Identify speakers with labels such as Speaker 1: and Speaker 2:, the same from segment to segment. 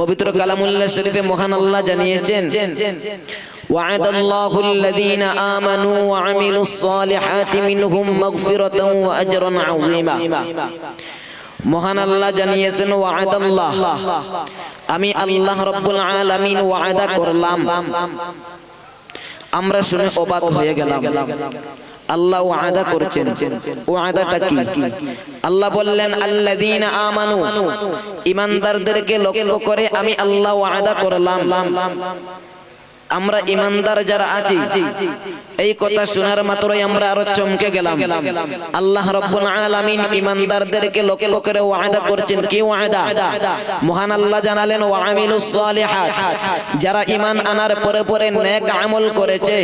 Speaker 1: পবিত্র কালামুল্লাহ শরীফে মহান আল্লাহ জানিয়েছেন وعد الله الذين آمنوا وعملوا الصالحات منهم مغفرة وأجرا عظيما মহান আল্লাহ জানিয়েছেন ওয়াদ আল্লাহ আমি আল্লাহ রব্বুল আলামিন ওয়াদা করলাম আমরা শুনে অবাক হয়ে গেলাম আল্লাহ ওয়াদা করেছেন। ওয়াদাটা কি? আল্লাহ বললেন আল্লাযীনা আমানু ইমানদারদেরকে লক্ষ্য করে আমি আল্লাহ ওয়াদা করলাম। আমরা ইমানদার যারা আছি এই কথা শোনার মাত্রই আমরা আরও চমকে গেলাম। আল্লাহ রব্বুল আলামিন ইমানদারদেরকে লক্ষ্য করে ওয়াদা করছেন। কি ওয়াদা? মহান আল্লাহ জানালেন ওয়া আমিলুস সালিহাত। যারা ঈমান আনার পরে পরে নেক আমল করেছে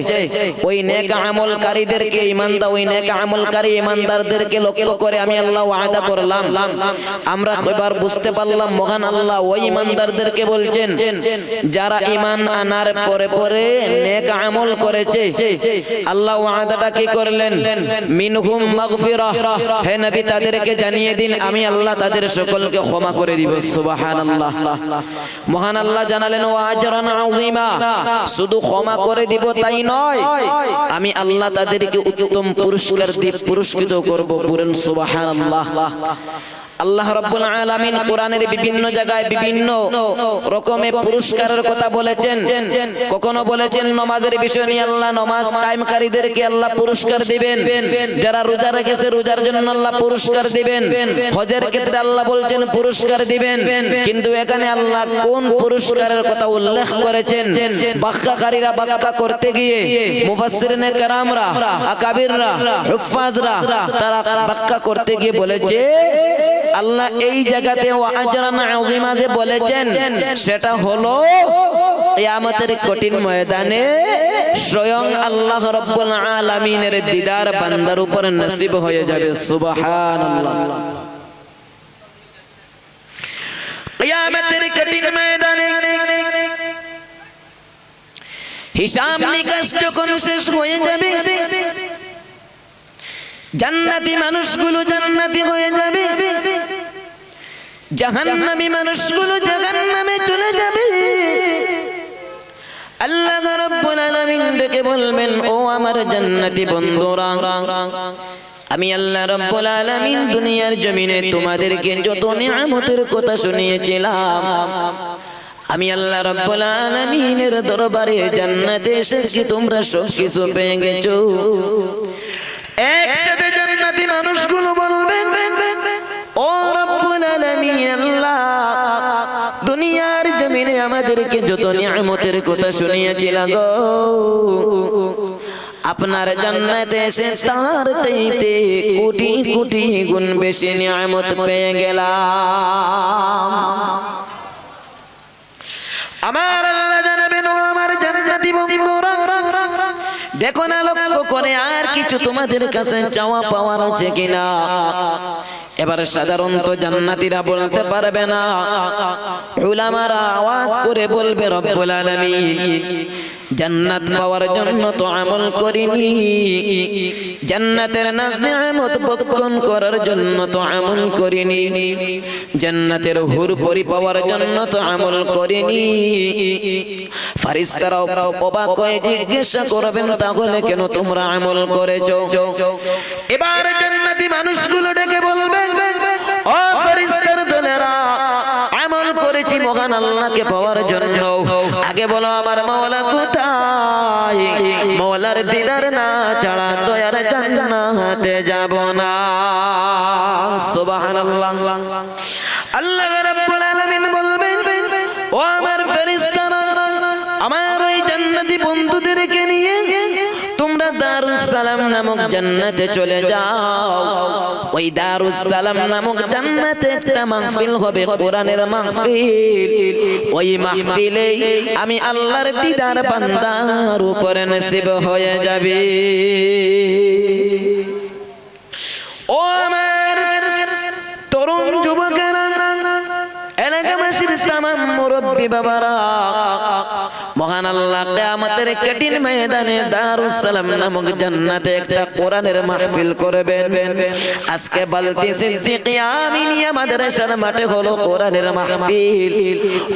Speaker 1: ওই নেক আমলকারীদেরকে ঈমান দাও ওই নেক আমলকারী ঈমানদারদেরকে লক্ষ্য করে আমি আল্লাহ ওয়াদা করলাম। আমরা এবার বুঝতে পারলাম মহান আল্লাহ ওই ইমানদারদেরকে বলছেন যারা ঈমান আনার পরে পরে নেক আমল করেছে। আল্লাহ ওয়াদাটা কি করলেন? মিনহুম মাগফিরাহ। হে নবী, তাদেরকে জানিয়ে দিন, আমি আল্লাহ তাদের সকলকে ক্ষমা করে দিব। সুবহানাল্লাহ। মহান আল্লাহ জানালেন ওয়া আজরান আযীমা, শুধু ক্ষমা করে দিব তাই নয়, আমি আল্লাহ তাদেরকে উত্তম পুরস্কার দিয়ে পুরস্কৃত করব। পুরেন সুবহানাল্লাহ। আল্লাহ রাব্বুল আলামিন কোরআনের বিভিন্ন জায়গায় বিভিন্ন রকমের পুরস্কারের কথা বলেছেন। কখনো বলেছেন, নমাজের বিষয় নিয়ে আল্লাহ নমাজ কায়েমকারীদেরকে আল্লাহ পুরস্কার দিবেন। যারা রোজা রেখেছে, রোজার জন্য আল্লাহ পুরস্কার দিবেন। হজের ক্ষেত্রে আল্লাহ বলছেন, পুরস্কার দিবেন। কিন্তু এখানে আল্লাহ কোন পুরস্কারের কথা উল্লেখ করেছেন? ব্যাখ্যাকারীরা ব্যাখ্যা করতে গিয়ে মুফাসসিরিনে কেরামরা, আকাবিররা হুফাজরা তারা ব্যাখ্যা করতে গিয়ে বলেছে আল্লাহ এই জায়গাতে আজরান আযীমা বলেছেন, সেটা হলো কিয়ামতের কঠিন ময়দানে স্বয়ং আল্লাহ রাব্বুল আলামিনের দিদার বান্দার উপর নসিব হয়ে যাবে, সুবহানাল্লাহ। কিয়ামতের কঠিন ময়দানে হিসাব নিকাশ যখন শেষ হয়ে যাবে জান্নাতি মানুষগুলো জান্নাতি হয়ে যাবে। জাহান্নামী মানুষগুলো জাহান্নামে চলে যাবে। আল্লাহ রাব্বুল আলামিন ডেকে বলবেন, ও আমার জান্নাতি বন্ধুরা, আমি আল্লাহ রাব্বুল আলামিন দুনিয়ার জমিনে তোমাদেরকে যত নিয়ামতের কথা শুনিয়েছিলাম, আমি আল্লাহ রাব্বুল আলামিনের দরবারে জান্নাতে এসেছি, তোমরা সব কিছু পেয়ে গেছো। একসাথে জান্নাতি মানুষগুলো বলবে ও রব্বুল আলামিন, আল্লাহ, দুনিয়ার জমিনে আমাদেরকে যত নিয়ামতের কথা শুনিয়েছিল গো, আপনার জান্নাতে এসে তার চাইতে কোটি কোটি গুণ বেশি নিয়ামত পেয়ে গেলাম। আমার আল্লাহ জানাবেন আমার জান্নাতি বন্ধুরা দেখো না, লক্ষ্য করে আর কিছু তোমাদের কাছে চাওয়া পাওয়ার আছে কিনা। এবারে সাধারণত জান্নাতিরা বলতে পারবে না। উলামারা আওয়াজ করে বলবে, রব্বুল আলামিন জান্নাত পাওয়ার জন্য তো আমল করিনি। জান্নাতের নাজ নিয়ামত ভক্ষণ করার জন্য তো আমল করিনি। জান্নাতের হুর পরি পাওয়ার জন্য তো আমল করিনি। ফারিস্তারাও অবাক হয়ে জিজ্ঞাসা করবেন, তাহলে কেন তোমরা আমল করেছ? এবার জান্নাতি মানুষগুলো করেছি মহান আল্লাহকে পাওয়ার জন্য। আগে বলো আমার মাওলা কোথায়? মাওলার দিদার না ছাড়া দয়ার জান্নাতে যাব না। সুবহানাল্লাহ। আল্লাহ রাব্বুল আলামিন বলবেন নামক জান্নাতে চলে যাও। ওই দারুস সালাম নামক জান্নাতে একটা মাহফিল হবে, কোরআনের মাহফিল। ওই মাহফিলে আমি আল্লাহর দিদার বান্দার উপরে নসিব হয়ে যাবে। ও আমার তরুণ যুবকেরা, এলাকাবাসীর তামাম মুরব্বী বাবারা মহান আল্লাহ কিয়ামতের কঠিন ময়দানে দারুস সালাম নামক জান্নাতে একটা কোরআনের মাহফিল করবেন। আজকে বলতে সিদ্দিক আমিনিয়া মাদ্রাসার মাঠে হলো কোরআনের মাহফিল।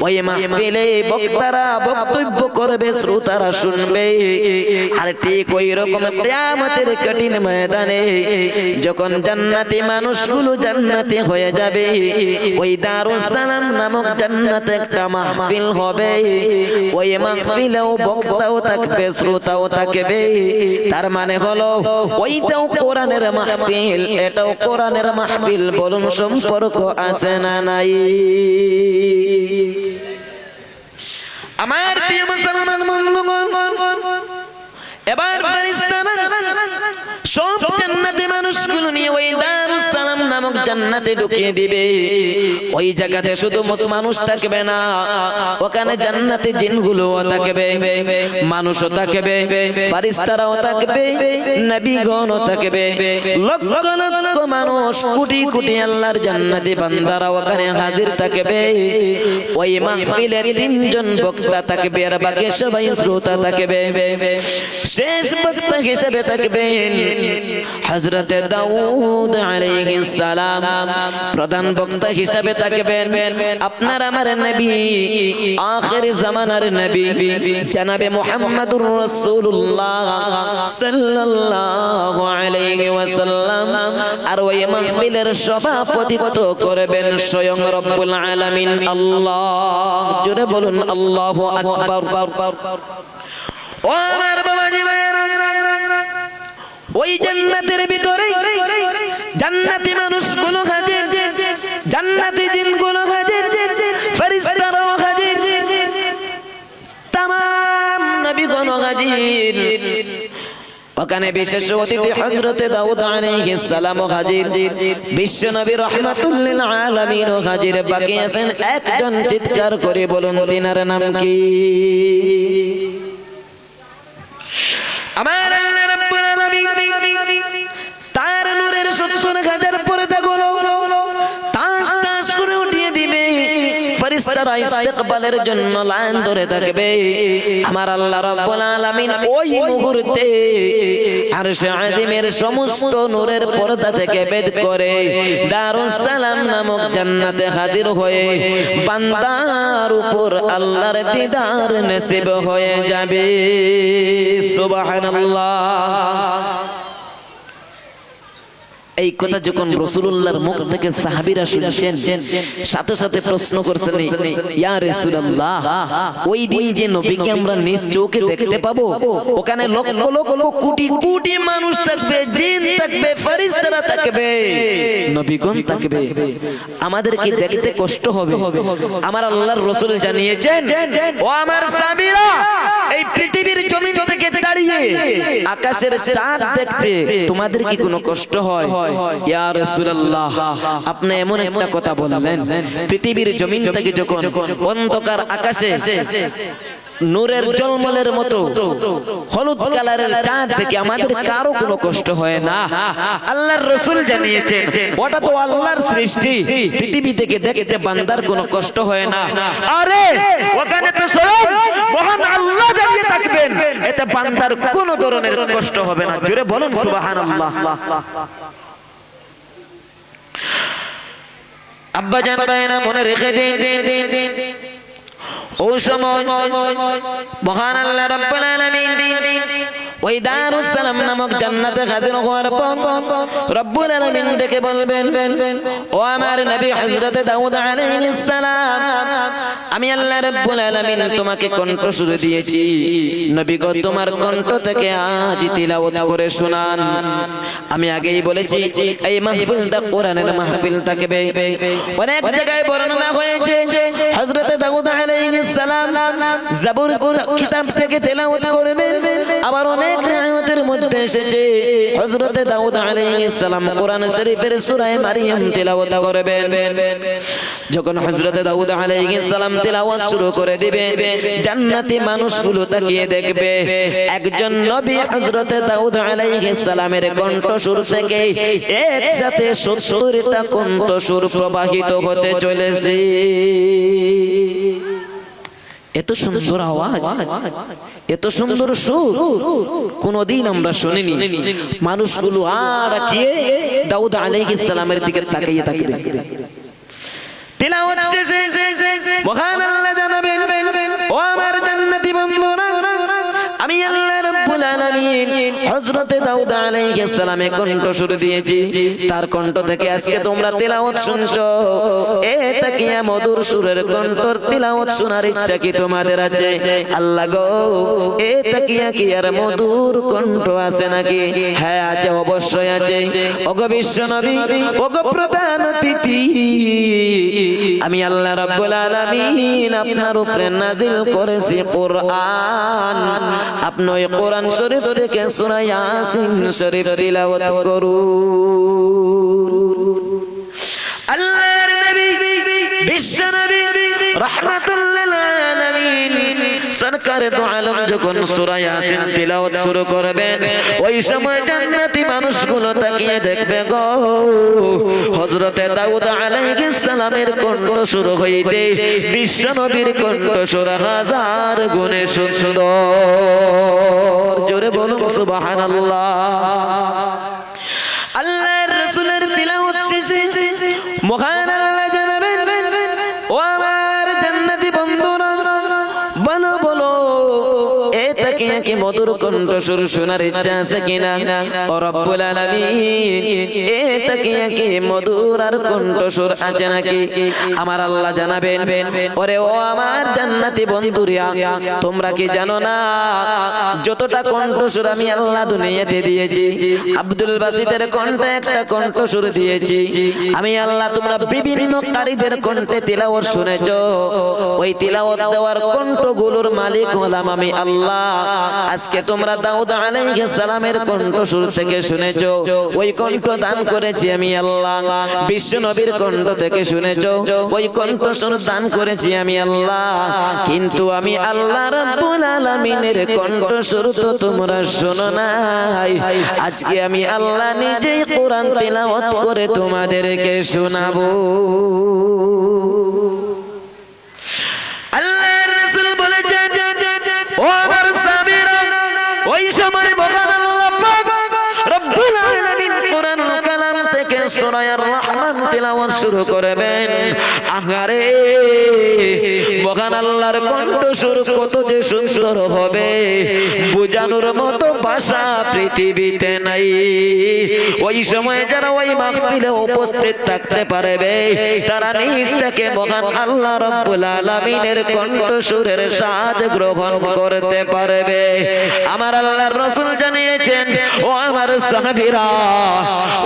Speaker 1: ওই মাহফিলে বক্তারা বক্তব্য করবে, শ্রোতারা শুনবে। আর ঠিক ওই রকম কিয়ামতের কঠিন ময়দানে যখন জান্নাতি মানুষগুলো জান্নাতি হয়ে যাবে, ওই দারুস সালাম নামক জান্নাতে একটা মাহফিল হবে। ওই মাহফিলেও বক্তাও থাকবে শ্রোতাও থাকবে তার মানে হলো ওইটাও কোরআনের মাহফিল এটাও কোরআনের মাহফিল বলুন সম্পর্ক আছে না নাই আমার প্রিয় মুসলমান বন্ধুগণ এবার ফেরেশতারা সব জান্নাতি মানুষগুলো নিয়ে ওই নামক জান্নাতে ঢুকিয়ে দিবে। ওই জায়গাতে শুধু মানুষ থাকবে না, ওখানে জান্নাতে জিনগুলো থাকবে, মানুষও থাকবে ফারিস্তারাও থাকবে, নবীগণও থাকবে। লক্ষ লক্ষ মানুষ, কোটি কোটি আল্লাহর জান্নাতি বান্দারা ওখানে হাজির থাকবে। ওই মাহফিলে তিনজন বক্তা থাকবে আর বাকি সবাই শ্রোতা থাকবে। শেষ বক্তা হিসেবে থাকবেন হযরতে দাউদ আলাইহিস সালাম। প্রধান বক্তা হিসেবে থাকবেন আপনার আমার নবী, আখির জামানার নবী, জনাবে মুহাম্মদুর রাসূলুল্লাহ সাল্লাল্লাহু আলাইহি ওয়াসাল্লাম। আর ওই মাহফিলের সভাপতিত্ব করবেন স্বয়ং রব্বুল আলামিন। আল্লাহ, জোরে বলুন, আল্লাহু আকবার। ও আমার বাবাজি ভাইয়েরা, ওই জান্নাতের ভিতরে জান্নাতি হাজির, জান্নাতি হাজির, ফেরেশতারাও হাজির। হাজির। ওখানে বিশেষ অতিথি হযরতে দাউদ আলাইহিস সালাম হাজির। বিশ্ব নবী আলামিন হাজির। বাকি আছেন একজন চিৎকার করে বলুন, তিনার নাম কি? আমার আল্লাহ ইস্তেকবালের জন্য লাইন ধরে থাকবে। আমার আল্লাহ রাব্বুল আলামিন ওই মুহূর্তে আরশে আজিমের সমস্ত নূরের পর্দা থেকে বেদ করে দারুস সালাম নামক জান্নাতে হাজির হয়ে বান্দার উপর আল্লাহর দিদার নসিব হয়ে যাবে। সুবহানাল্লাহ। এই কথা যখন রসুল্লাহর মুখ থেকে সাহাবিরা শুনছেন, সাথে সাথে প্রশ্ন করছেন ওই দিন যে নবীকে আমরা নিজ চোখে দেখতে পাবো, ওখানে লক্ষ লক্ষ কোটি কোটি মানুষ থাকবে, জিন থাকবে, ফেরেশতারা থাকবে। নবীগণ থাকবে। আমাদের কি দেখতে কষ্ট হবে। আমার আল্লাহর রাসূল জানিয়েছেন, ও আমার সাহাবীরা, এই পৃথিবীর জমিন থেকে দাঁড়িয়ে আকাশের চাঁদ দেখতে তোমাদের কি কোনো কষ্ট হয়? ইয়া রাসূলুল্লাহ আপনি এমন একটা কথা বললেন। পৃথিবীর জমিন থেকে যখন অন্ধকার আকাশে নূরের জলমলের মতো হলুদ কালারের চাঁদ থেকে আমাদের কারও কোনো কষ্ট হয় না। আল্লাহর রসুল জানিয়েছেন ওটা তো আল্লাহর সৃষ্টি। পৃথিবী থেকে দেখতে বান্দার কোনো কষ্ট হয় না। আরে ওখানে তো স্বয়ং মহান আল্লাহ থাকবেন। এতে বান্দার কোনো ধরনের কষ্ট হবে না। জোরে বলুন সুবহানাল্লাহ। আব্বা জান না মনে রেখে দিন। ও সময় মহান আল্লাহ রব্বুল আলামিন ওই দারুস সালাম নামক জান্নাতে হাজির হওয়ার পর রব্বুল আলামিন ডেকে বলবেন, ও আমার নবী হযরত দাউদ আলাইহিস সালাম, আমি আল্লাহ রাব্বুল আলামিন তোমাকে কণ্ঠ সুরে দিয়েছি। নবী গো, তোমার কণ্ঠ থেকে আজ তিলাওয়াত করে শোনান। আমি আগেই বলেছি, এই মাহফিলটা কোরআনের মাহফিল থাকবে। অনেক জায়গায় বর্ণনা জাবুর কিতাব থেকে তেলাওয়াত করবেন। আবার অনেক নিয়ামতের মধ্যে এসেছে। হযরত দাউদ আলাইহিস সালাম কোরআন শরীফের সূরা মারিয়াম তেলাওয়াত করবেন। যখন হযরত দাউদ আলাইহিস সালাম তেলাওয়াত শুরু করে দিবেন, জান্নাতি মানুষগুলো তাকিয়ে দেখবে, একজন নবী হযরত দাউদ আলাইহিস সালামের কণ্ঠস্বর থেকে একসাথে 70টা কণ্ঠস্বর প্রবাহিত হতে চলেছে। এত সুন্দর আওয়াজ এত সুন্দর সুর। কোনদিন আমরা শুনিনি। মানুষগুলো আর কি দাউদ আলাইহিস সালামের দিকে তাকিয়ে থাকবে। তিলাওয়াত শেষে মহান আল্লাহ জানাবেন ও আমার জান্নাতি বন্ধুরা আমি আল্লাহ রাব্বুল আলামিন হযরতে দাউদ আলাইহিস সালামে কণ্ঠ সুর দিয়েছি। তার কণ্ঠ থেকে আজকে তোমরা তেলাওয়াত শুনছো। এ তাকিয়া মধুর সুরের কণ্ঠর তেলাওয়াত শোনার ইচ্ছা কি তোমাদের আছে? আল্লাহ গো, এ তাকিয়া কি আর মধুর কণ্ঠ আছে নাকি? হ্যাঁ আছে, অবশ্যই আছে। ওগো বিশ্ব নবী, ওগো প্রধান অতিথি, আমি আল্লাহ রাব্বুল আলামিন আপনার উপরে নাজিল করেছি কোরআন। আপনি ওই কোরআন শরীফ থেকে সূরা ইয়াসিন শরীফ তিলাওয়াত করুন। আল্লাহর নবী বিশ্ব নবী রাহমাতুল সরকারে তো আলম যখন সূরা ইয়াসিন তিলাওয়াত শুরু করবেন ওই সময় জান্নাতি মানুষগুলো তাকিয়ে দেখবে গো। হযরতে দাউদ আলাইহিস সালামের কণ্ঠ শুরু হইতে বিশ্ব নবীর কণ্ঠ সুর হাজার গুণে সুন্দর। জোরে বলুন সুবহানাল্লাহ। মধুর কণ্ঠ সুর শোনার ইচ্ছা আছে কিনা? ও রব্বুল আলামিন এ তাকিয়ে কি মধুর আর কণ্ঠ সুর আছে নাকি? আমার আল্লাহ জানাবেন। ওরে ও আমার জান্নাতি বন্ধুরিয়া তোমরা কি জানো না? যতটা কণ্ঠ সুর আমি আল্লাহ দুনিয়াতে দিয়েছি আব্দুল বাসিদের কণ্ঠে একটা কণ্ঠ সুর দিয়েছি। আমি আল্লাহ তোমরা বিভিন্ন কারীদের কণ্ঠে তিলাওয়াত শুনেছো। ওই তিলাওয়াত দেওয়ার কণ্ঠগুলোর মালিক হলাম আমি আল্লাহ। আজকে তোমরা দাউদ আলাইহিস সালামের কণ্ঠ সুর থেকে শুনেছো। ওই কণ্ঠ দান করেছি আমি আল্লাহ। বিশ্ব নবীর কণ্ঠ থেকে শুনেছো। ওই কণ্ঠ সুর দান করেছি আমি আল্লাহ। কিন্তু আমি আল্লাহ রাব্বুল আলামিনের কণ্ঠ সুর তো তোমরা শোনো নাই। আজকে আমি আল্লাহ নিজেই কোরআন তেলাওয়াত করে তোমাদেরকে শোনাবো। শুরু করবেন। আহারে মহান আল্লাহর কণ্ঠ সুর কত যে সুন্দর হবে। বোঝানোর মতো ভাষা পৃথিবীতে নাই। ওই সময় যারা ওই মাহফিলে উপস্থিত থাকতে পারবে, তারা নিজ থেকে মহান আল্লাহ রব্বুল আলামিনের কণ্ঠ সুরের স্বাদ গ্রহণ করতে পারবে। আমার আল্লাহর রাসূল জানিয়েছেন, ও আমার সাহাবীরা,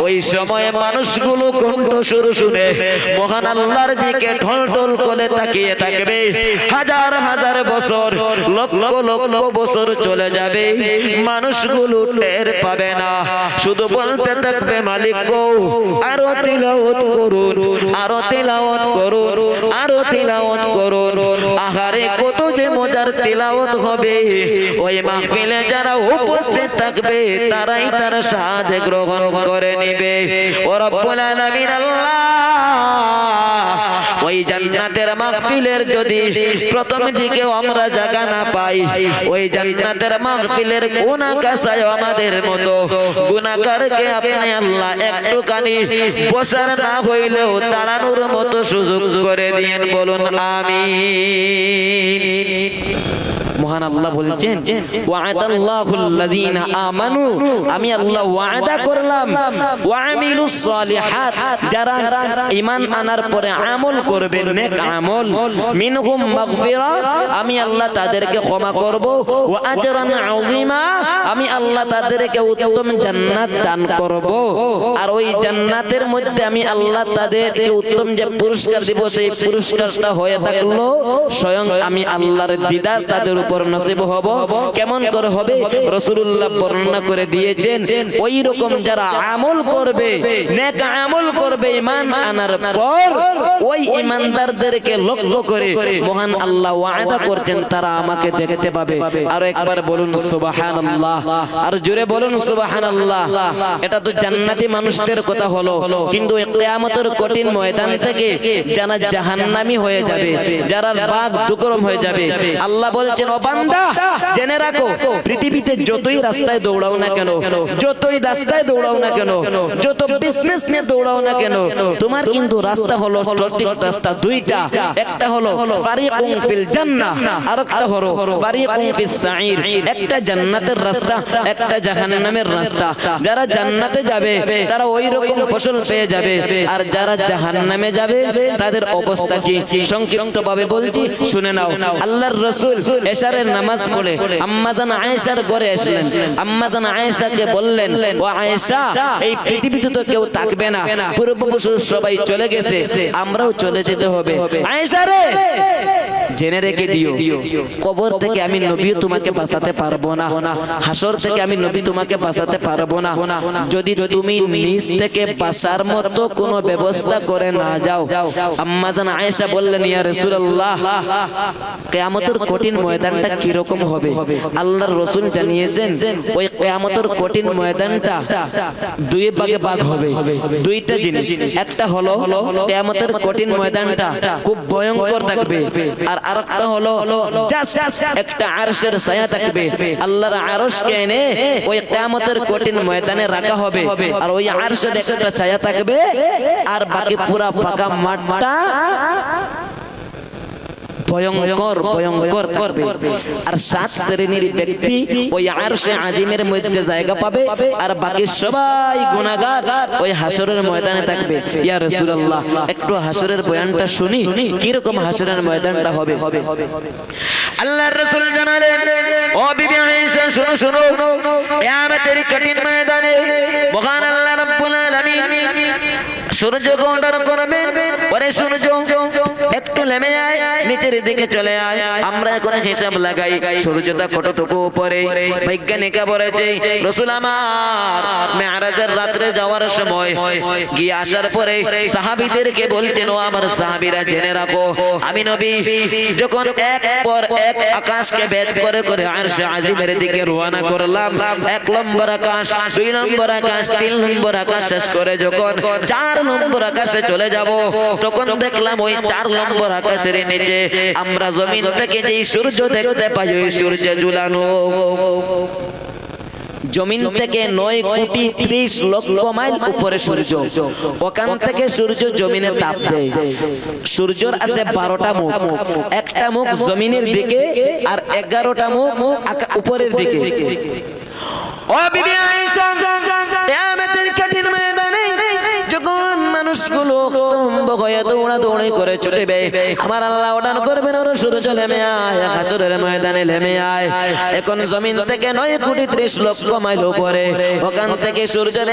Speaker 1: ওই সময় মানুষগুলো কণ্ঠ সুর শুনে মহান আল্লাহর দিকে ঢল ঢল করে তাকিয়ে থাকবে। হাজার হাজার বছর, লক্ষ লক্ষ বছর চলে যাবে। মানুষগুলো টের পাবে না। শুধু বলতে থাকবে, মালিক গো, আরও তিলাওয়াত করুন, আরও তিলাওয়াত করুন, আরও তিলাওয়াত করুন। আহারে, কত যে মজার তিলাওয়াত হবে। ওই মাহফিলে যারা উপস্থিত থাকবে, তারাই তার স্বাদ গ্রহণ করে নিবে। ও রব্বুল আলামিন, আল্লাহ! ওই জান্নাতের মাহফিলের যদি প্রথম দিকে আমরা জায়গা না পাই, ওই জান্নাতের মাহফিলের গুনাহ কাসায় আমাদের মতো গুনাহগারকে আপনি আল্লাহ একটুখানি বসার না হইলেও দাঁড়ানোর মতো সুযোগ করে দিয়েন বলুন, আমিন। মহান আল্লাহ বলছেন আমানু আমি আল্লাহ ওয়াদা করলাম সালিহাত যারা ঈমান আনার পরে আমল করবে, নেক আমল। মিনহুম মাগফিরা, আমি আল্লাহ তাদেরকে ক্ষমা করব, ওয়া আজরান আযীমা আমি আল্লাহ তাদেরকে উত্তম জান্নাত দান করব। আর ওই জান্নাতের মধ্যে আমি আল্লাহ তাদেরকে উত্তম যে পুরস্কার দিব, সেই পুরস্কারটা হয়ে থাকল স্বয়ং আমি আল্লাহর দিদার তাদের উপর নসিব হব? কেমন করে হবে? রসুল্লাহ বর্ণনা করে দিয়েছেন ওই রকম যারা আমল করবে, নেক আমল করবে ইমান আনার পর ওই ইমানদারদেরকে লক্ষ্য করে মহান আল্লাহ ওয়াদা করছেন তারা আমাকে দেখতে পাবে। আর একবার বলুন, সুবহানাল্লাহ। আর জোরে বলুন, সুবহানাল্লাহ। এটা তো জান্নাতি মানুষদের কথা হলো। কিন্তু কিয়ামতের কঠিন ময়দান থেকে যারা জাহান্নামী হয়ে যাবে, যারা বাঘ ডুকরম হয়ে যাবে, আল্লাহ বলছেন, ও বান্দা, জেনে রাখো, পৃথিবীতে যতই রাস্তায় দৌড়াও না কেন, যতই রাস্তায় দৌড়াও না কেন, যত বিজনেস নিয়ে দৌড়াও না কেন, তোমার কিন্তু রাস্তা হলো সঠিক রাস্তা দুইটা। একটা হলো ফারিকুম ফিল জান্নাহ আর একটা হলো ফারিকুম ফিস সাঈর। একটা জান্নাতের রাস্তা, একটা জাহান্নামের রাস্তা। যারা জান্নাতে যাবে, তারা ওই রকম ফসল পেয়ে যাবে। আর যারা জাহান্নামে যাবে, তাদের অবস্থা কি? সংক্ষিপ্ত ভাবে বলছি, শুনে নাও। আল্লাহর রাসূল এশারের নামাজ পড়ে আম্মাজান আয়েশার ঘরে আসলেন। আম্মাজান আয়েশাকে বললেন, ও আয়েশা, এই পৃথিবীতে তো কেউ থাকবে না। পূর্বপুরুষ সবাই চলে গেছে। আমরাও চলে যেতে হবে। আয়েশা রে! জেনে রেখে দিও। কবর থেকে আমি নবী তোমাকে বাঁচাতে পারব না। হাসর থেকে আমি নবী তোমাকে বাঁচাতে পারব না। যদি তুমি নিজ থেকে বাঁচার মতো কোনো ব্যবস্থা করে না যাও। আম্মাজান আয়েশা বললেন ইয়া রাসূলুল্লাহ কিয়ামতের কঠিন ময়দানটা কি রকম হবে? আল্লাহর রাসূল জানিয়েছেন ওই কিয়ামতের কঠিন ময়দানটা দুই ভাগে ভাগ হবে। দুইটা জিনিস। একটা হলো কিয়ামতের কঠিন ময়দানটা খুব ভয়ঙ্কর থাকবে। আর আরেকটা হলো একটা আরশের ছায়া থাকবে। আল্লাহর আরশকে এনে ওই কিয়ামতের কঠিন ময়দানে রাখা হবে। আর ওই আরশের একটা ছায়া থাকবে। আর বাকি পুরা ফাঁকা মাঠটা ভয়ঙ্কর ভয়ঙ্কর থাকবে। আর সাত শ্রেণির ব্যক্তি ওই আরশে আজিমের মধ্যে জায়গা পাবে, আর বাকি সবাই গুনাহগার ওই হাসরের ময়দানে থাকবে। ইয়া রাসূলুল্লাহ, একটু হাসরের বয়ানটা শুনি কি রকম হাসরের ময়দানটা হবে? আল্লাহর রাসূল জানালেন, ও বিবি আয়েশা, শুনো শুনো, কিয়ামতের কঠিন ময়দানে মহান আল্লাহ রাব্বুল আলামিন সূর্য অর্ডার করবে পরে সূর্য, একটু নেমে আয়, নিচের দিকে চলে আয়। আমরা এখন হিসাব লাগাই সূর্যটা কতটুকু উপরে? বৈজ্ঞানিকা বলেছে, রসুল আমার মেয়ারাজের রাত্রে যাওয়ার সময় গিয়ে আসার পরে সাহাবীদেরকে বলছেন, ও আমার সাহাবীরা, জেনে রাখো, আমি নবী, যখন এক পর এক আকাশকে ভেদ করে করে আরশে আজিমের দিকে রওনা করলাম, এক নম্বর আকাশ, দুই নম্বর আকাশ, তিন নম্বর আকাশ শেষ করে যখন চার নম্বর আকাশে চলে যাব। তখন দেখলাম ওই চার নম্বর আকাশের নিচে। আমরা জমিন থেকে যেই সূর্য দেখতে পাই ওই সূর্য ঝুলানো। জমিন থেকে নয় কোটি ত্রিশ লক্ষ মাইল উপরে সূর্য। ওখান থেকে সূর্য জমিনে তাপ দেয়। সূর্যর আছে বারোটা মুখ। একটা মুখ জমিনের দিকে আর এগারোটা মুখ উপরের দিকে। ও বিবি আয়েশা মানুষগুলো হয়ে দৌড়া দৌড়ি করে ছুটবে আমার আল্লাহ ওঠান করবেন, ওর সূর্য নেমে আয় হাসরের ময়দানে নেমে আয়। এখন জমিন থেকে নয় কোটি ত্রিশ লক্ষ মাইল উপরে। ওখান থেকে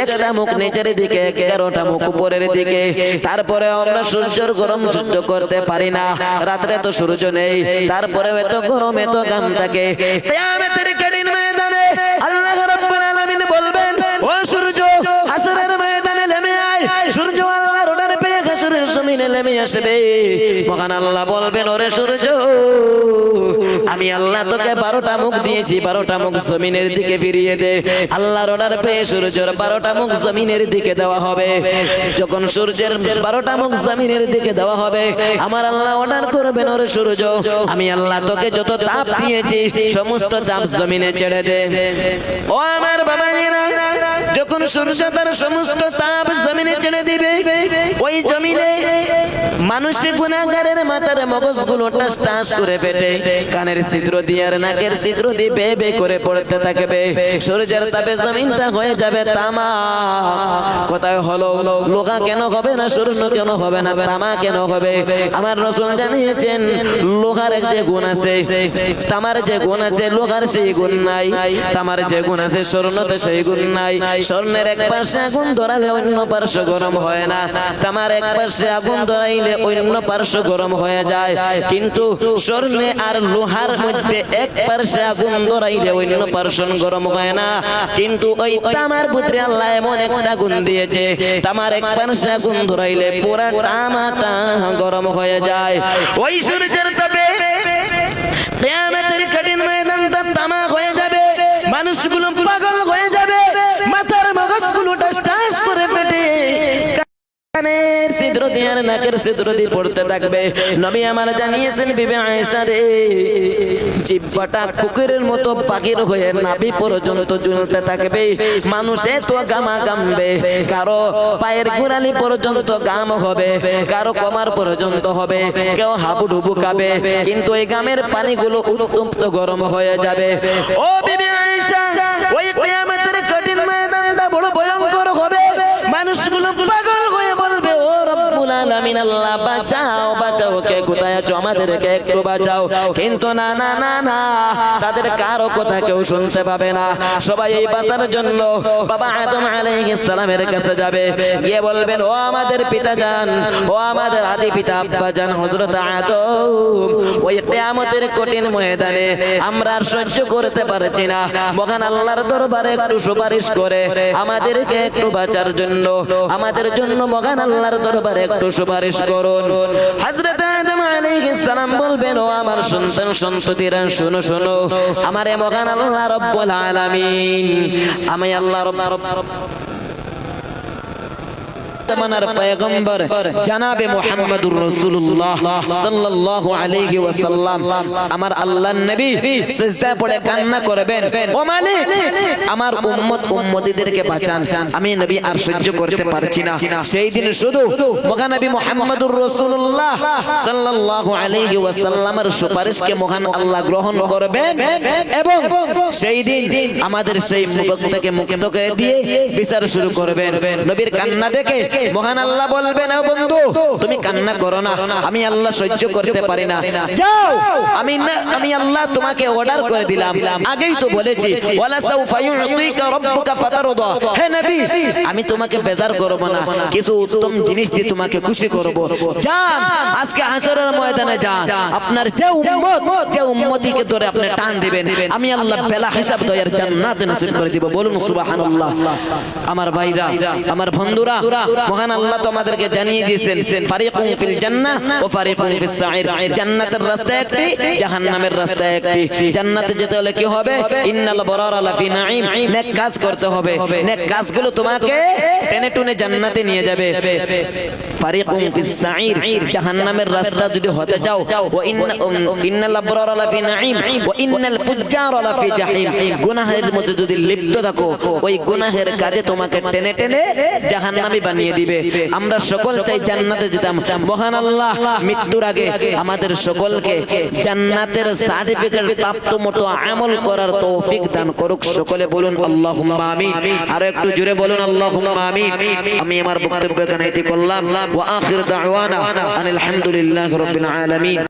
Speaker 1: একটা মুখ নিচের দিকে, এগারোটা মুখ উপরের দিকে। তারপরে আমরা সূর্যের গরম সহ্য করতে পারি না। রাত্রে তো সূর্য নেই তারপরে এত গরম, এত গাম থাকে। আল্লাহ আসবে। মহান আল্লাহ বলবেন, ওরে সূর্য, আমি আল্লাহ তোকে বারোটা মুখ দিয়েছি, বারোটা মুখ জমিনের দিকে ফিরিয়ে দে। আল্লাহর অর্ডার পেয়ে সূর্যের বারোটা মুখ জমিনের দিকে দেওয়া হবে। যখন সূর্যের বারোটা মুখ জমিনের দিকে দেওয়া হবে, আমার আল্লাহ অর্ডার করবেন, ওরে সূর্য, আমি আল্লাহ তোকে যত তাপ দিয়েছি, সমস্ত তাপ জমিনে ছেড়ে দে। ও আমার বাবা যখন সূর্য তার সমস্ত তাপ জমিনে ছেড়ে দিবে, ওই জমিনে গুণাগারের মাথার টাস টাস করে কানের ছিদ্র নাকের ছিদ্র বে করে পড়তে থাকবে। সূর্যের তাপে জমিনটা হয়ে যাবে তামা। কোথায় হলো? লোহা কেন হবে না, স্বর্ণ কেন হবে না, তামা কেন হবে? আমার রসুল জানিয়েছেন, লোহার যে গুণ আছে, তামার যে গুণ আছে, লোহার সেই গুণ নাই। তামার যে গুণ আছে, স্বর্ণতে সেই গুণ নাই। স্বর্ণের এক পাশে আগুন ধরালে অন্য পার্শ্ব গরম হয় না। তামার এক পাশে আগুন ধরাইলে অন্য পার্শ্ব গরম হয়ে যায়। কিন্তু স্বর্ণে আর লোহার মধ্যে এক পার্শ্বে আগুন ধরাইলে অন্য পার্শ্ব গরম হয় না। কিন্তু ওই তামার পুত্রে আল্লাহ এমন একটা আগুন দিয়েছে। তামার এক পার্শ্বে আগুন ধরাইলে পুরা তামাটা গরম হয়ে যায়। ওই সূর্যের তাপে কিয়ামতের কঠিন ময়দানটা তামা হয়ে যাবে। মানুষগুলো পাগল হয়ে কানের ছিদ্র দিয়ে নাকের পড়তে থাকবে। নবী আমার জানিয়েছেন, বিবে আয়েশা রে, জিব্বাটা কুকুরের মতো পাখির হয়ে নাভি পর্যন্ত থাকবে। গামা গামবে, কারও পায়ের পর্যন্ত গাম হবে, কারও কমার পর্যন্ত হবে, কেউ খাবে, কিন্তু এই গামের পানিগুলো উত্তপ্ত গরম হয়ে যাবে। ও বিবি আয়েশা, ওই কঠিন ময়দানটা বড় ভয়ঙ্কর হবে। মানুষগুলো পাগল বাঁচাও বাঁচাও। কে কোথায় আছো? আমাদেরকে একটু বাঁচাও। কিন্তু না না না না, তাদের কারও কথা কেউ শুনতে পাবে না। সবাই এই বাঁচার জন্য বাবা আদম আলাইহিস কাছে যাবে। গিয়ে বলবেন, ও আমাদের পিতা জান ও আমাদের আদি পিতা আব্বা জান হযরত আদম, ওই কিয়ামতের কঠিন ময়দানে আমরা আর সহ্য করতে পারছি না। মহান আল্লাহর দরবারে একটু সুপারিশ করে আমাদেরকে একটু বাঁচার জন্য, আমাদের জন্য মহান আল্লাহর দরবারে একটু সুপারিশ করুন। হযরত আদম আলাইহিস সালাম বলবেন, ও আমার সন্তান, সন্ততিরা, শুনো শুনো, আমার মহান আল্লাহ রব্বুল আলামিন আমি আল্লাহ রব্ব জামানার পয়গম্বর জানাবে মুহাম্মদুর রাসূলুল্লাহ সাল্লাল্লাহু আলাইহি ওয়াসাল্লাম। আমার আল্লাহর নবী সিজদায় পড়ে কান্না করবেন। ও মালিক, আমার উম্মত উম্মতিদেরকে বাঁচান। আমি নবী আর সহ্য করতে পারছি না। সেই দিন শুধু মহানবী মুহাম্মদুর রাসূলুল্লাহ সাল্লাল্লাহু আলাইহি ওয়াসাল্লামের সুপারিশকে মহান আল্লাহ গ্রহণ করবেন এবং সেই দিন আমাদের সেই মুখটাকে মুক্ত করে দিয়ে বিচার শুরু করবেন। নবীর কান্না দেখে মহান আল্লাহ বলবেন, ও বন্ধু, তুমি কান্না করো না, আমি আল্লাহ সহ্য করতে পারি না। যাও, আমি না, আমি আল্লাহ তোমাকে অর্ডার করে দিলাম। আগেই তো বলেছি, ওয়ালা সাউফা ইউতিকা রাব্বুকা ফাতারদা। হে নবী, আমি তোমাকে বেজার করব না, কিছু উত্তম জিনিস দিয়ে তোমাকে খুশি করব। যান, আজকে হাসরের ময়দানে যান। আপনার যে উম্মত, যে উম্মতিকে ধরে আপনি টান দিবেন, আমি আল্লাহ বেলা হিসাব দয়ার জান্নাত নসিব করে দিব। বলুন, সুবহানাল্লাহ। আমার ভাইরা, আমার বন্ধুরা মহান আল্লাহ তো আমাদেরকে জানিয়ে দিয়েছেন ফিল জান্নাহ ও ফিস জান্নাতের রাস্তা একটি, জাহান্নামের রাস্তা একটি। জান্নাতে যেতে হলে কি হবে? ইন্নাল নাঈম। নেক কাজ করতে হবে। নেক কাজগুলো তোমাকে টেনে টুনে জান্নাতে নিয়ে যাবে। ফিস জাহান্নামের রাস্তা যদি হতে চাও ইন্নাল নাঈম ইন্নাল জাহিম। গুনাহের মধ্যে যদি লিপ্ত থাকো, ওই গুনাহের কাজে তোমাকে টেনে টেনে জাহান্নামী বানিয়ে দিবে। আমরা সকল চাই জান্নাতে যেতাম। মহান আল্লাহ, মৃত্যুর আগে আমাদের সকলকে জান্নাতের সার্টিফিকেট প্রাপ্ত মতো আমল করার তৌফিক দান করুক। সকলে বলুন, আল্লাহুম্মা আমিন। আর একটু জোরে বলুন, আল্লাহুম্মা আমিন। আমি আমার বক্তব্য এখানে এটি করলাম। ওয়া আখির দাওয়ানা আনিল হামদুলিল্লাহি রাব্বিল আলামিন।